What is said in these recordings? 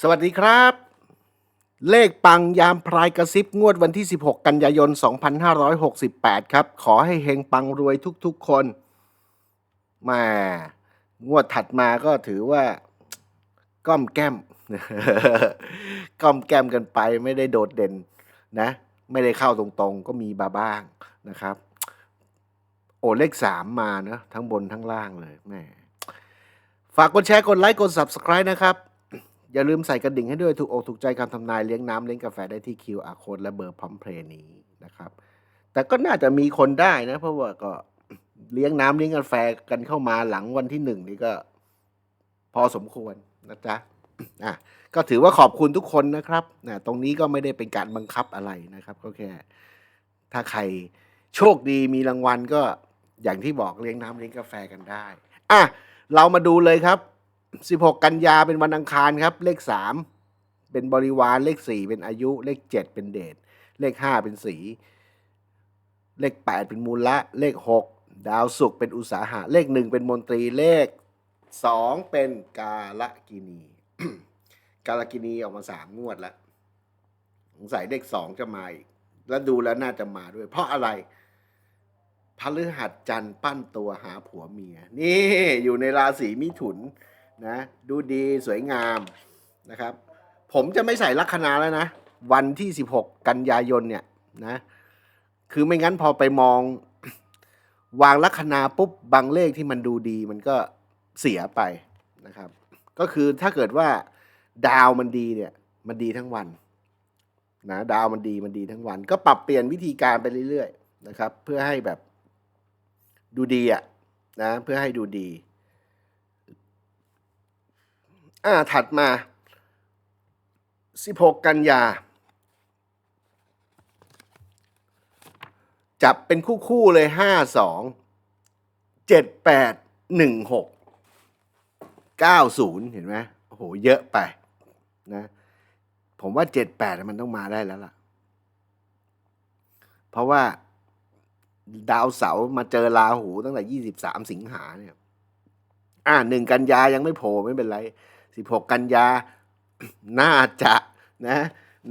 สวัสดีครับ เลขปังยามพรายกระซิบงวดวันที่ 16 กันยายน 2568 ครับ ขอให้เฮงปังรวยทุกๆคนมางวดถัดมาก็ถือว่า ก้อมแก้ม ก้อมแก้มกันไปไม่ได้โดดเด่นนะ ไม่ได้เข้าตรงๆ ก็มีบาบ้างนะครับ โอ้เลขสามมานะทั้งบนทั้งล่างเลยแม่ฝากกดแชร์กดไลค์กด Subscribe นะครับ อย่าลืมใส่กระดิ่งให้ด้วยถูกอกถูกใจคำทำนายเลี้ยงน้ำเลี้ยงกาแฟได้ที่ QR code และเบอร์พร้อมเพลย์นี้นะครับ แต่ก็น่าจะมีคนได้นะ เพราะว่าก็เลี้ยงน้ำเลี้ยงกาแฟกันเข้ามาหลังวันที่หนึ่งนี่ก็พอสมควรนะจ๊ะอะก็ถือว่าขอบคุณทุกคนนะครับนะตรงนี้ก็ไม่ได้เป็นการบังคับอะไรนะครับก็แค่ถ้าใครโชคดีมีรางวัลก็อย่างที่บอกเลี้ยงน้ำเลี้ยงกาแฟกันได้ อะ เรามาดูเลยครับ 16 กันยาเป็นวันอังคารครับ เลข 3 เป็นบริวารเลข 4 เป็นอายุเลข 7 เป็นเดชเลข 5 เป็นสี เลข 8 เป็นมูลละ เลข 6 ดาวศุกร์เป็นอุตสาหะ เลข 1 เป็นมนตรีเลข 2 เป็นกาลกินี กาลกินีออกมา 3 งวดแล้วสงสัยเลข 2 จะมาอีก แล้วดูแล้วน่าจะมาด้วย เพราะอะไรพฤหัสจันทร์ปั้นตัวหาผัวเมีย นี่อยู่ในราศีมิถุน นะดูดีสวยงามนะครับ ผมจะไม่ใส่ลัคนาแล้วนะ วันที่ 16 กันยายนเนี่ยนะ คือไม่งั้นพอไปมอง วางลัคนาปุ๊บบางเลขที่มันดูดีมันก็เสียไปนะครับ ก็คือถ้าเกิดว่าดาวมันดีเนี่ยมันดีทั้งวันนะดาวมันดีมันดีทั้งวัน ก็ปรับเปลี่ยนวิธีการไปเรื่อยๆนะครับ เพื่อให้แบบดูดีอะนะเพื่อให้ดูดี อ่าถัดมา 16 กันยา จับเป็นคู่คู่เลย 5 2 7 8 1 6 9 0 เห็นไหมโอ้โห เยอะไปนะผมว่า 7 8 มันต้องมาได้แล้วล่ะ เพราะว่าดาวเสาร์มาเจอราหูตั้งแต่ 23 สิงหาเนี่ย อ่าหนึ่งกันยายังไม่โผล่ไม่เป็นไร 16 กันยา น่าจะนะ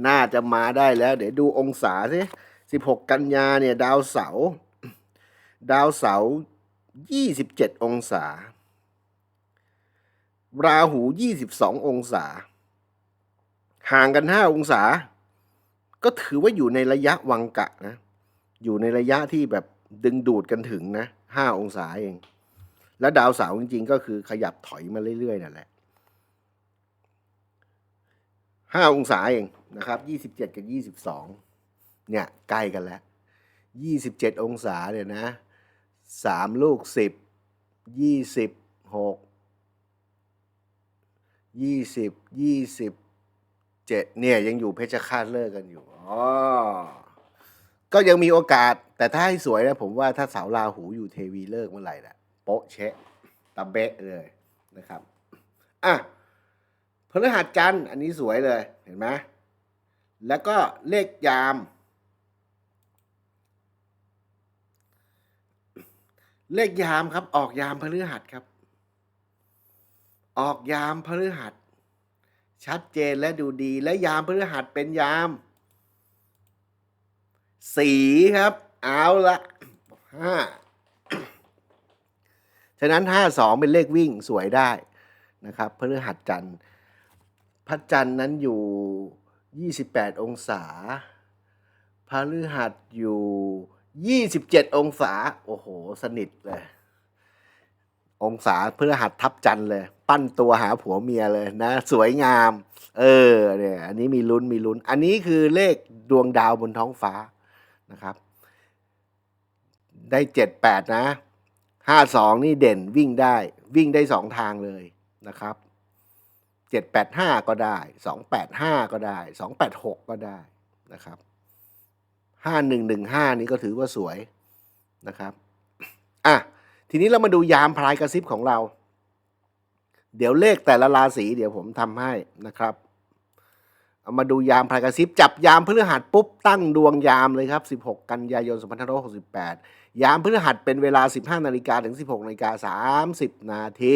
น่าจะมาได้แล้ว เดี๋ยวดูองศาสิ16 กันยาเนี่ยดาวเสาร์ดาวเสาร์27 องศา ราหู 22 องศา ห่างกัน 5 องศา ก็ถือว่าอยู่ในระยะวังกะนะ อยู่ในระยะที่แบบดึงดูดกันถึงนะ 5 องศาเอง แล้วดาวเสาร์จริงๆ ก็คือขยับถอยมาเรื่อยๆนั่นแหละ 5องศาเองนะครับ27กับ22เนี่ยใกล้กันแล้ว27องศาเนี่ยนะ3ลูก10 26 20 27เจ็ดเนี่ยยังอยู่เพชรฆาตเลิกกันอยู่อ๋อก็ยังมีโอกาส แต่ถ้าให้สวยนะผมว่าถ้าสาราหูอยู่เทวีเลิกเมื่อไหร่นะโป๊ะเชะตะเบะเลยนะครับอะ พฤหัสจันทร์อันนี้สวยเลยเห็นไหมแล้วก็เลขยาม เลขยามครับ ออกยามพฤหัสครับ ออกยามพฤหัส ชัดเจนและดูดีและยามพฤหัสเป็นยาม สีครับ เอาละห้าฉะนั้นห้าสองเป็นเลขวิ่งสวยได้นะครับพฤหัสจันทร์ พระจันทร์นั้นอยู่ 28 องศาพฤหัสอยู่ 27 องศา โอ้โห สนิทเลย องศาพฤหัสทับจันทร์เลย ปั้นตัวหาผัวเมียเลยนะ สวยงาม เออ เนี่ย อันนี้มีลุ้น มีลุ้น อันนี้คือเลขดวงดาวบนท้องฟ้านะครับ ได้เจ็ดแปดนะห้าสองนี่เด่นวิ่งได้ วิ่งได้สองทางเลยนะครับ เจ็ดแปดห้าก็ได้สองแปดห้าก็ได้สองแปดหกก็ได้นะครับห้าหนึ่งหนึ่งห้านี่ก็ถือว่าสวยนะครับอะทีนี้เรามาดูยามพลายกระซิบของเรา เดี๋ยวเลขแต่ละราศีเดี๋ยวผมทำให้นะครับเอามาดูยามพลายกระซิบจับยามพฤหัสปุ๊บตั้งดวงยามเลยครับ 16 กันยายน 2568 ยามพฤหัสเป็นเวลา 15 นาฬิกาถึง 16 นาฬิกา 30 นาที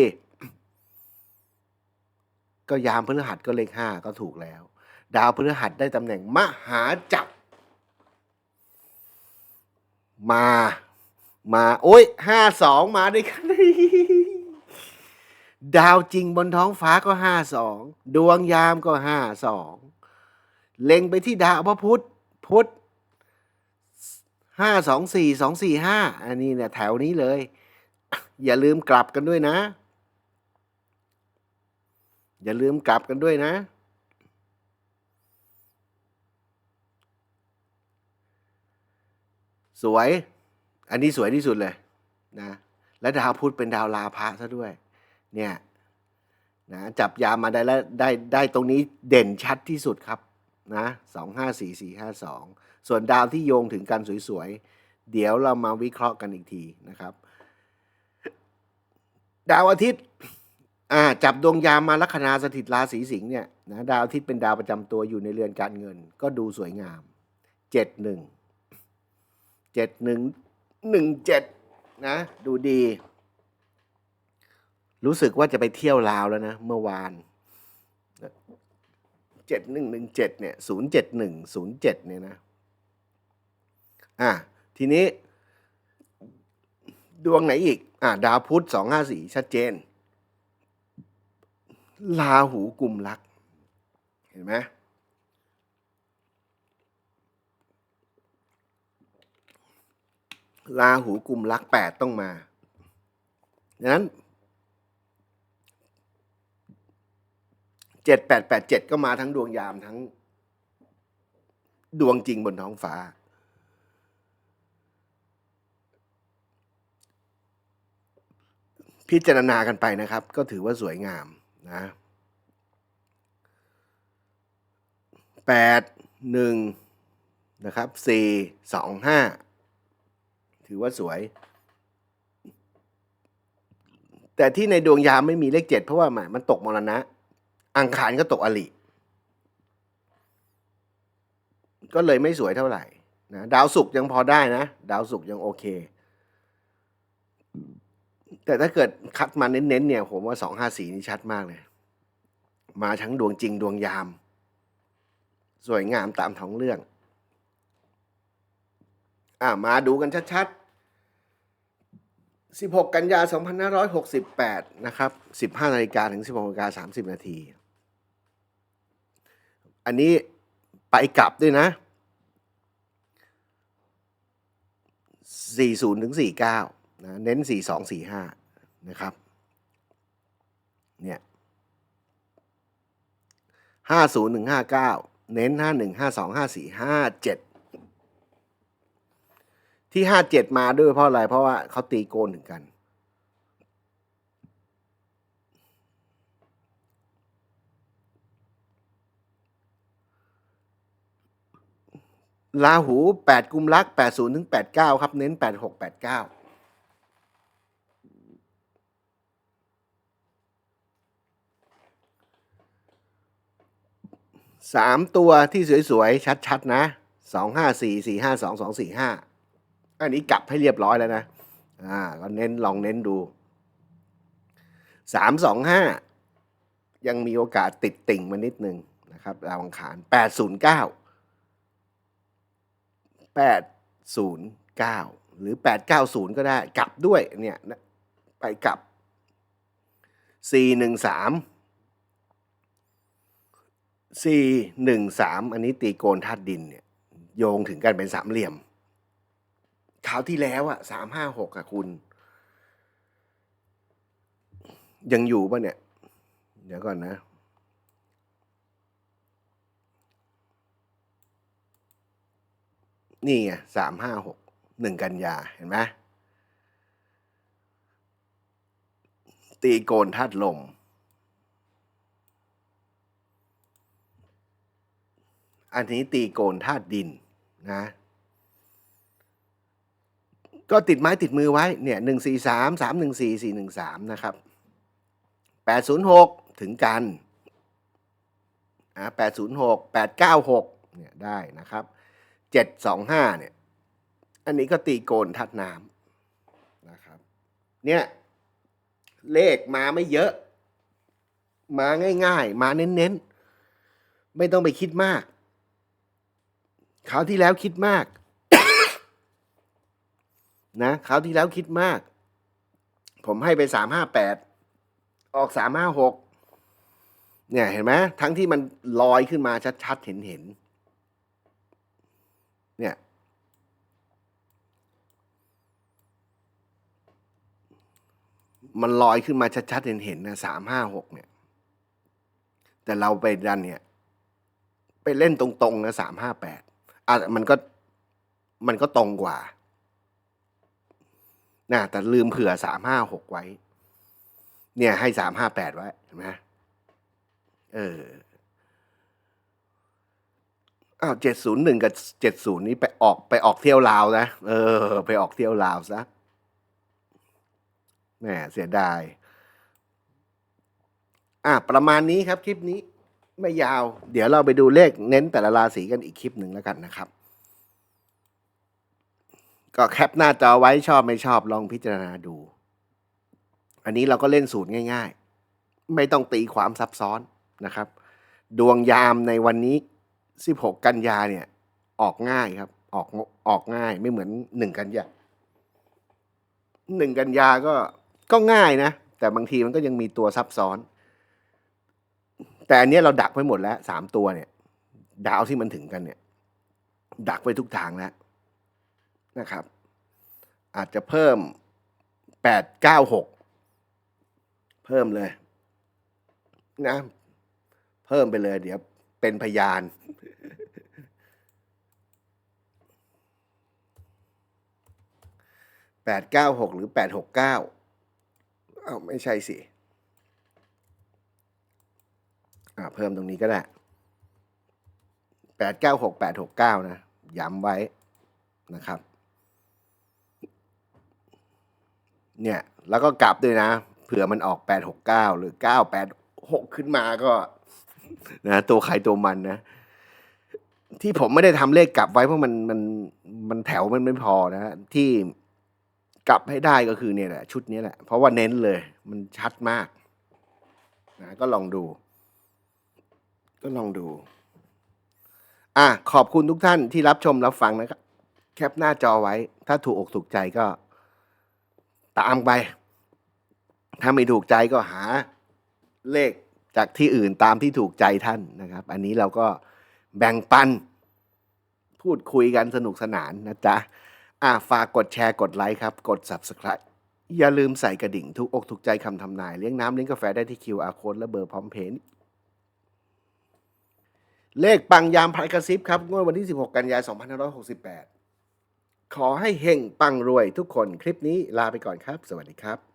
ก็ยามพฤหัสก็เลขห้าก็ถูกแล้ว ดาวพฤหัสได้ตำแหน่งมหาจักรมา มา โอ้ยห้าสองมาด้วยกันดาวจริงบนท้องฟ้าก็ห้าสองดวงยามก็ห้าสองเล็งไปที่ดาวพระพุธพุธห้าสองสี่สองสี่ห้าอันนี้เนี่ยแถวนี้เลย อย่าลืมกลับกันด้วยนะ อย่าลืมกลับกันด้วยนะ สวย อันนี้สวยที่สุดเลยนะ และดาวพุธเป็นดาวลาภะซะด้วย เนี่ยนะจับยามมาได้แล้วได้ได้ตรงนี้เด่นชัดที่สุดครับนะสองห้าสี่สี่ห้าสองส่วนดาวที่โยงถึงกันสวยๆ เดี๋ยวเรามาวิเคราะห์กันอีกทีนะครับ ดาวอาทิตย์ อ่าจับดวงยามมาลัคนาสถิตราศีสิงห์เนี่ยนะดาวอาทิตย์เป็นดาวประจำตัวอยู่ในเรือนการเงิน ก็ดูสวยงามเจ็ดหนึ่งเจ็ดหนึ่งหนึ่งเจ็ดนะดูดี รู้สึกว่าจะไปเที่ยวลาวแล้วนะ เมื่อวานเจ็ดหนึ่งหนึ่งเจ็ดเนี่ยศูนย์เจ็ดหนึ่งศูนย์เจ็ดเนี่ยนะอะทีนี้ ดวงไหนอีกอะดาวพุธสองห้าสี่ชัดเจน ลาหูกลุ่มรัก เห็นไหมลาหูกลุ่มรักแปดต้องมาดังนั้นเจ็ดแปดแปดเจ็ดก็มาทั้งดวงยามทั้ง ดวงจริงบนท้องฟ้า พิจารณากันไปนะครับ ก็ถือว่าสวยงาม นะแปดหนึ่งนะครับสี่สองห้าถือว่าสวย แต่ที่ในดวงยามไม่มีเลขเจ็ดเพราะว่าหมายมันตกมรณะ อังคารก็ตกอลิก็เลยไม่สวยเท่าไหร่นะดาวศุกร์ยังพอได้นะ ดาวศุกร์ยังโอเค แต่ถ้าเกิดคัดมาเน้นๆเนี่ย ผมว่าสองห้าสีนี่ชัดมากเลย มาทั้งดวงจริงดวงยาม สวยงามตามท้องเรื่อง อ่ามาดูกันชัดๆ 16 กันยา 2568 นะครับ 15นาฬิกาถึง 16นาฬิกา30 นาที อันนี้ไปกลับด้วยนะ 40ถึง49 นะเน้น 42 45 นะครับ เนี่ย 50ถึง59 เน้น 51 52 54 57 ที่ 57 มาด้วยเพราะอะไร เพราะว่าเขาตีโกนถึงกัน ลาหู 8 กุมรัก 80ถึง89 ครับ เน้น 86 89 สามตัวที่สวยๆ ชัดๆ นะสองห้าสี่สี่ห้าสองสองสี่ห้าอันนี้กลับให้เรียบร้อยแล้วนะ อ่าก็เน้นลองเน้นดูสามสองห้ายังมีโอกาสติดติ่งมานิดนึงนะครับดาวอังคารแปดศูนย์เก้าแปดศูนย์เก้าหรือแปดเก้าศูนย์ก็ได้ กลับด้วยเนี่ย ไปกลับสี่หนึ่งสาม สี่หนึ่งสามอันนี้ตีโกนธาตุดินเนี่ยโยงถึงกันเป็นสามเหลี่ยมคราวที่แล้วอะสามห้าหกอะคุณ ยังอยู่ปะเนี่ย เดี๋ยวก่อนนะนี่ไงสามห้าหกหนึ่งกันยาเห็นไหมตีโกนธาตุลม อันนี้ตีโกนธาตุดินนะ ก็ติดไม้ติดมือไว้เนี่ยหนึ่งสี่สามสามหนึ่งสี่สี่หนึ่งสามนะครับแปดศูนย์หกถึงกันอ่าแปดศูนย์หกแปดเก้าหกเนี่ยได้นะครับเจ็ดสองห้าเนี่ย อันนี้ก็ตีโกนทัดน้ำนะครับ เนี่ยเลขมาไม่เยอะ มาง่าย ๆ มาเน้นๆ ไม่ต้องไปคิดมาก คราวที่แล้วคิดมาก นะคราวที่แล้วคิดมาก ผมให้ไปสามห้าแปดออกสามห้าหกเนี่ยเห็นไหมทั้งที่มันลอยขึ้นมาชัดๆเห็นเห็นเนี่ย มันลอยขึ้นมาชัดๆเห็นๆนะสามห้าหกเนี่ย แต่เราไปดันเนี่ย ไปเล่นตรงๆนะสามห้าแปด อะมันก็มันก็ตรงกว่านะแต่ลืมเผื่อสามห้าหกไว้ เนี่ยให้สามห้าแปดไว้เห็นไหมเอออ้าวเจ็ดศูนย์หนึ่งกับเจ็ดศูนย์นี้ไปออกไปออกเที่ยวลาวนะเออ ไปออกเที่ยวลาวซะแหมเสียดาย อะประมาณนี้ครับคลิปนี้ ไม่ยาว เดี๋ยวเราไปดูเลขเน้นแต่ละราศีกันอีกคลิปหนึ่งแล้วกันนะครับ ก็แคปหน้าจอไว้ชอบไม่ชอบลองพิจารณาดู อันนี้เราก็เล่นสูตรง่าย ๆ ไม่ต้องตีความซับซ้อนนะครับ ดวงยามในวันนี้ 16 กันยาเนี่ย ออกง่ายครับ ออกออกง่ายไม่เหมือน 1 กันยาหนึ่งกันยาก็ก็ง่ายนะ แต่บางทีมันก็ยังมีตัวซับซ้อน แต่อันนี้เราดักไว้หมดแล้วสามตัวเนี่ย ดาวที่มันถึงกันเนี่ย ดักไว้ทุกทางแล้วนะครับ อาจจะเพิ่มแปดเก้าหกเพิ่มเลยนะ เพิ่มไปเลย เดี๋ยวเป็นพยานแปดเก้าหกหรือแปดหกเก้าอ้าไม่ใช่สิ อ่า เพิ่มตรงนี้ก็ได้แปดเก้าหกแปดหกเก้านะ ย้ำไว้นะครับ เนี่ย แล้วก็กลับด้วยนะ เผื่อมันออกแปดหกเก้าหรือเก้าแปดหกขึ้นมาก็ นะ ตัวใครตัวมันนะ ที่ผมไม่ได้ทำเลขกลับไว้เพราะมันมันมันแถวมันไม่พอนะที่กลับให้ได้ก็คือเนี่ยแหละ ชุดนี้แหละ เพราะว่าเน้นเลย มันชัดมากนะก็ลองดู ก็ลองดู อะ ขอบคุณทุกท่านที่รับชมรับฟังนะครับ แคปหน้าจอไว้ ถ้าถูกอกถูกใจก็ ตามไป ถ้าไม่ถูกใจก็หาเลขจากที่อื่นตามที่ถูกใจท่านนะครับ อันนี้เราก็แบ่งปัน พูดคุยกันสนุกสนานนะจ๊ะ อะ ฝากกดแชร์กดไลค์ครับ กด Subscribe อย่าลืมใส่กระดิ่งทุกอกถูกใจคำทำนาย เลี้ยงน้ำเลี้ยงกาแฟได้ที่ QR Code และเบอร์พร้อมเพย์ เลขปังยามพายกระซิบครับงวดวันที่ 16 กันยายน 2568 ขอให้เฮงปังรวยทุกคนคลิปนี้ลาไปก่อนครับ สวัสดีครับ